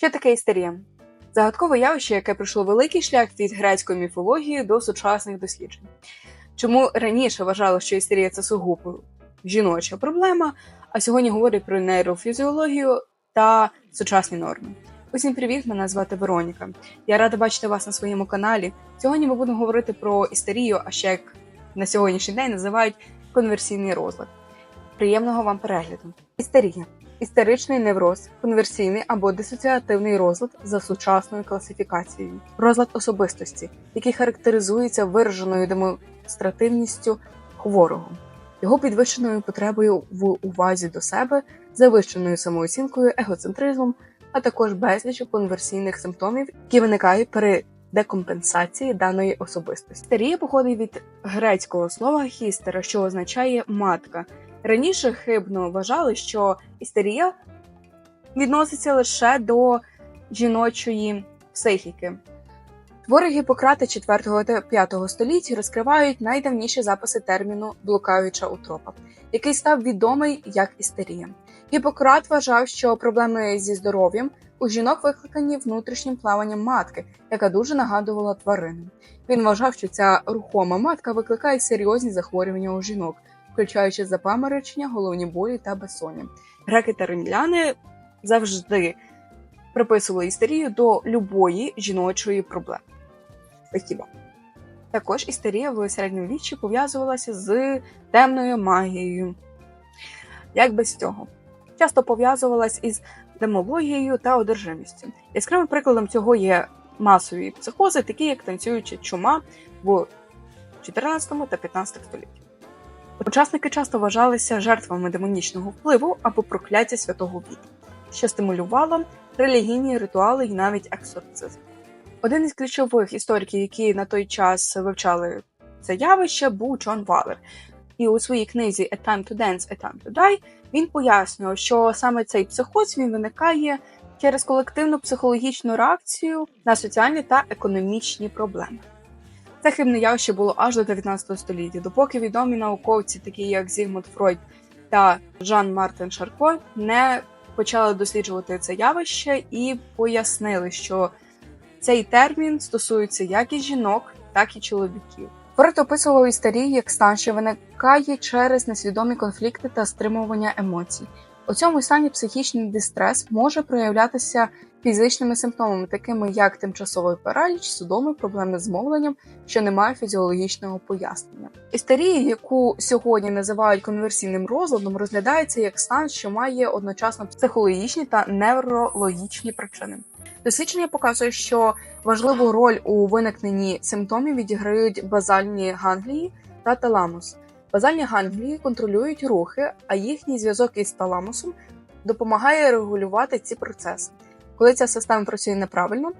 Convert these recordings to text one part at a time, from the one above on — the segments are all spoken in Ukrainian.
Що таке істерія? Загадкове явище, яке пройшло великий шлях від грецької міфології до сучасних досліджень. Чому раніше вважали, що істерія це сугубо жіноча проблема, а сьогодні говорять про нейрофізіологію та сучасні норми. Усім привіт! Мене звати Вероніка. Я рада бачити вас на своєму каналі. Сьогодні ми будемо говорити про істерію, а ще як на сьогоднішній день називають конверсійний розлад. Приємного вам перегляду. Істерія істеричний невроз, конверсійний або дисоціативний розлад за сучасною класифікацією, розлад особистості, який характеризується вираженою демонстративністю хворого, його підвищеною потребою в увазі до себе, завищеною самооцінкою, егоцентризмом, а також безліч конверсійних симптомів, які виникають при декомпенсації даної особистості. Істерія походить від грецького слова хістера, що означає матка. Раніше хибно вважали, що істерія відноситься лише до жіночої психіки. Твори Гіппократа 4 та 5 століть розкривають найдавніші записи терміну блукаюча утропа, який став відомий як істерія. Гіппократ вважав, що проблеми зі здоров'ям у жінок викликані внутрішнім плаванням матки, яка дуже нагадувала тварину. Він вважав, що ця рухома матка викликає серйозні захворювання у жінок, включаючи запаморочення, головні болі та безсоння. Греки та римляни завжди приписували істерію до любої жіночої проблеми. Спасибо. Також істерія в середньому віччі пов'язувалася з темною магією. Як без цього? Часто пов'язувалась із демологією та одержимістю. Яскравим прикладом цього є масові психози, такі як танцююча чума в 14 та 15 столітті. Учасники часто вважалися жертвами демонічного впливу або прокляття святого віку, що стимулювало релігійні ритуали і навіть екзорцизм. Один із ключових істориків, які на той час вивчали це явище, був Джон Валер. І у своїй книзі «A Time to Dance, A Time to Die» він пояснював, що саме цей психоз він виникає через колективну психологічну реакцію на соціальні та економічні проблеми. Це хибне явище було аж до 19 століття, допоки відомі науковці, такі як Зігмунд Фройд та Жан Мартин Шарко, не почали досліджувати це явище і пояснили, що цей термін стосується як і жінок, так і чоловіків. Фройд описував істерію як стан, що виникає через несвідомі конфлікти та стримування емоцій. У цьому стані психічний дистрес може проявлятися фізичними симптомами, такими як тимчасовий параліч, судоми, проблеми з мовленням, що не має фізіологічного пояснення. Істерія, яку сьогодні називають конверсійним розладом, розглядається як стан, що має одночасно психологічні та неврологічні причини. Дослідження показує, що важливу роль у виникненні симптомів відіграють базальні ганглії та таламус. Базальні ганглії контролюють рухи, а їхній зв'язок із таламусом допомагає регулювати ці процеси. Коли ця система працює неправильно,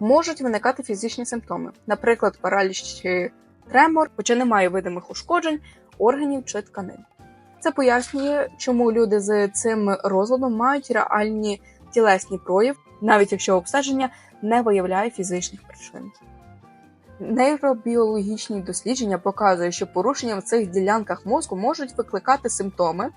можуть виникати фізичні симптоми, наприклад, параліч чи тремор, хоча немає видимих ушкоджень, органів чи тканин. Це пояснює, чому люди з цим розладом мають реальні тілесні прояви, навіть якщо обстеження не виявляє фізичних причин. Нейробіологічні дослідження показують, що порушення в цих ділянках мозку можуть викликати симптоми,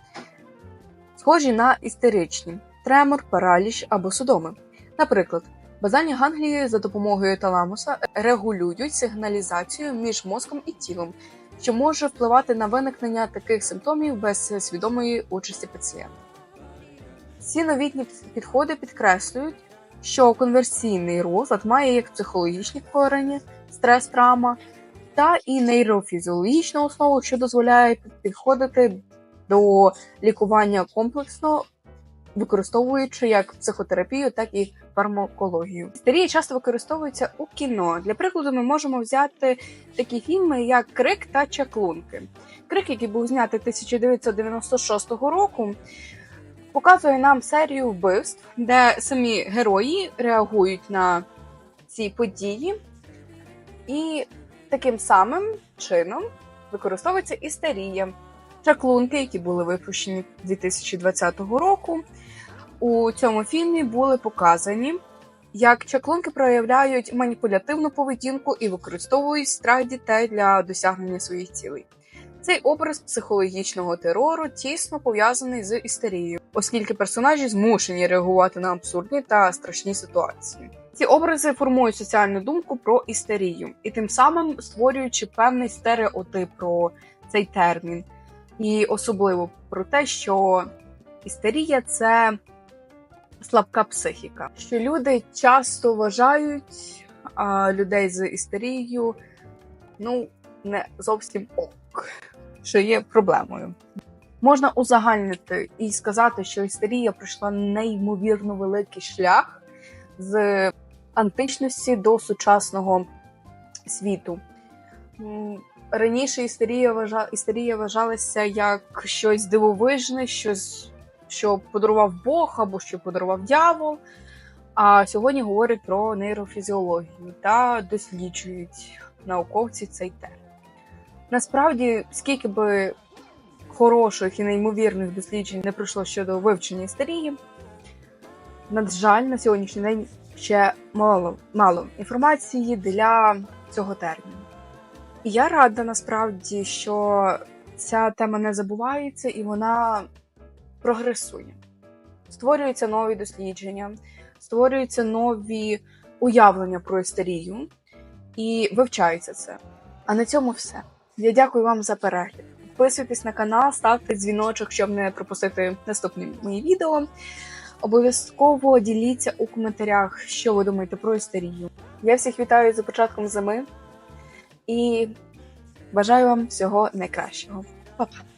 схожі на істеричні тремор, параліч або судоми. Наприклад, базальні ганглії за допомогою таламуса регулюють сигналізацію між мозком і тілом, що може впливати на виникнення таких симптомів без свідомої участі пацієнта. Ці новітні підходи підкреслюють, що конверсійний розлад має як психологічні корені, стрес, травма, та і нейрофізіологічну основу, що дозволяє підходити до лікування комплексно, використовуючи як психотерапію, так і фармакологію. Істерія часто використовується у кіно. Для прикладу, ми можемо взяти такі фільми, як Крик та Чаклунки. Крик, який був знятий 1996 року. Показує нам серію вбивств, де самі герої реагують на ці події, і таким самим чином використовується істерія. Чаклунки, які були випущені 2020 року, у цьому фільмі були показані, як чаклунки проявляють маніпулятивну поведінку і використовують страх дітей для досягнення своїх цілей. Цей образ психологічного терору тісно пов'язаний з істерією, оскільки персонажі змушені реагувати на абсурдні та страшні ситуації. Ці образи формують соціальну думку про істерію і тим самим створюючи певний стереотип про цей термін, і особливо про те, що істерія це слабка психіка, що люди часто вважають а, людей з істерією, ну не зовсім ок, що є проблемою. Можна узагальнити і сказати, що істерія пройшла неймовірно великий шлях з античності до сучасного світу. Раніше істерія, вважалася як щось дивовижне, щось, що подарував Бог або що подарував дьявол. А сьогодні говорять про нейрофізіологію та досліджують науковці цей термін. Насправді, скільки би хороших і неймовірних досліджень не пройшло щодо вивчення істерії, на жаль, на сьогоднішній день ще мало, мало інформації для цього терміну. І я рада насправді, що ця тема не забувається і вона прогресує. Створюються нові дослідження, створюються нові уявлення про істерію і вивчається це. А на цьому все. Я дякую вам за перегляд. Підписуйтесь на канал, ставте дзвіночок, щоб не пропустити наступні мої відео. Обов'язково діліться у коментарях, що ви думаєте про істерію. Я всіх вітаю за початком зими і бажаю вам всього найкращого. Па-па!